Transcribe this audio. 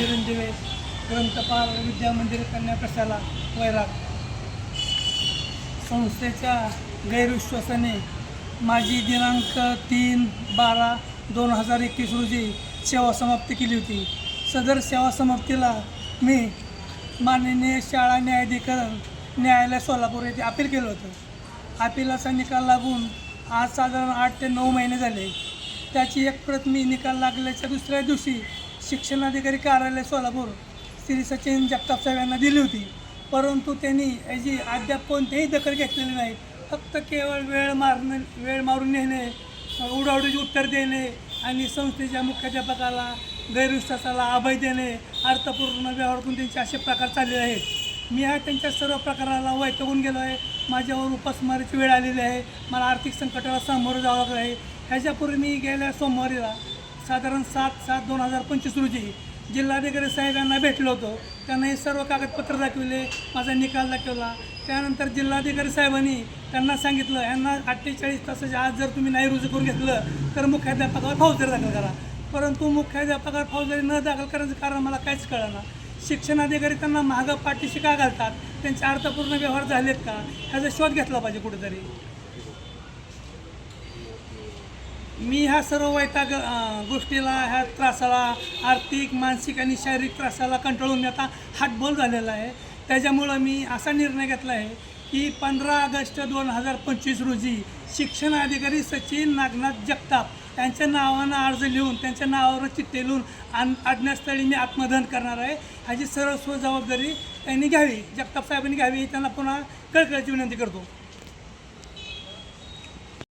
निरंजवे ग्रंथपाल विद्या मंदिर कन्या प्रशाला वैराग. संस्थेच्या गैरविश्वासाने माझी दिनांक तीन बारा दोन हजार एकवीस रोजी सेवा समाप्ती केली होती. सदर सेवा समाप्तीला मी माननीय शाळा न्यायाधिकरण न्यायालय सोलापूर येथे अपील केलं होतं. अपिलाचा निकाल लागून आज साधारण आठ ते नऊ महिने झाले. त्याची एक प्रत मी निकाल लागल्याच्या दुसऱ्या दिवशी शिक्षणाधिकारी कार्यालय सोलापूर श्री सचिन जगताप साहेब यांना दिली होती. परंतु त्यांनी याची अद्याप कोणतीही दखल घेतलेली नाही. फक्त केवळ वेळ मारणं वेळ मारून नेणे उडावडीचे उत्तर देणे आणि संस्थेच्या मुख्याध्यापकाला गैरविश्वासाला अभय देणे अर्थपूर्ण व्यवहार करून त्यांचे असे प्रकार चालले आहेत. मी हा त्यांच्या सर्व प्रकाराला वैतगून गेलो आहे. माझ्यावर उपासमारीची वेळ आलेली आहे. मला आर्थिक संकटाला सामोरं जावं लागलं आहे. ह्याच्यापूर्वी मी गेल्या सोमवारीला साधारण सात सात दोन हजार पंचवीस रोजी जिल्हाधिकारी साहेबांना भेटलो होतो. त्यांना हे सर्व कागदपत्र दाखविले माझा निकाल दाखवला. त्यानंतर जिल्हाधिकारी साहेबांनी त्यांना सांगितलं यांना अठ्ठेचाळीस तासाच्या आज जर तुम्ही नाही रुजू करून घेतलं तर मुख्याध्यापकावर फौजदारी दाखल करा. परंतु मुख्याध्यापकावर फौजदारी न दाखल करायचं कारण मला काहीच कळलं शिक्षणाधिकारी त्यांना मागं पाठीशी का घालतात? त्यांचे अर्थपूर्ण व्यवहार झालेत का? ह्याचा शोध घेतला पाहिजे कुठेतरी. मी ह्या सर्व वैताग गोष्टीला ह्या त्रासाला आर्थिक मानसिक आणि शारीरिक त्रासाला कंटाळून आता हातबोल झालेला आहे. त्याच्यामुळं मी असा निर्णय घेतला आहे की पंधरा ऑगस्ट दोन हजार पंचवीस रोजी शिक्षण अधिकारी सचिन नागनाथ जगताप यांच्या नावानं अर्ज लिहून त्यांच्या नावावर चिठ्ठे लिहून आण आज्ञास्थळी मी आत्मदहन करणार आहे. ह्याची सर्व जबाबदारी त्यांनी घ्यावी जगताप साहेबांनी घ्यावी त्यांना पुन्हा कळकळीची विनंती करतो.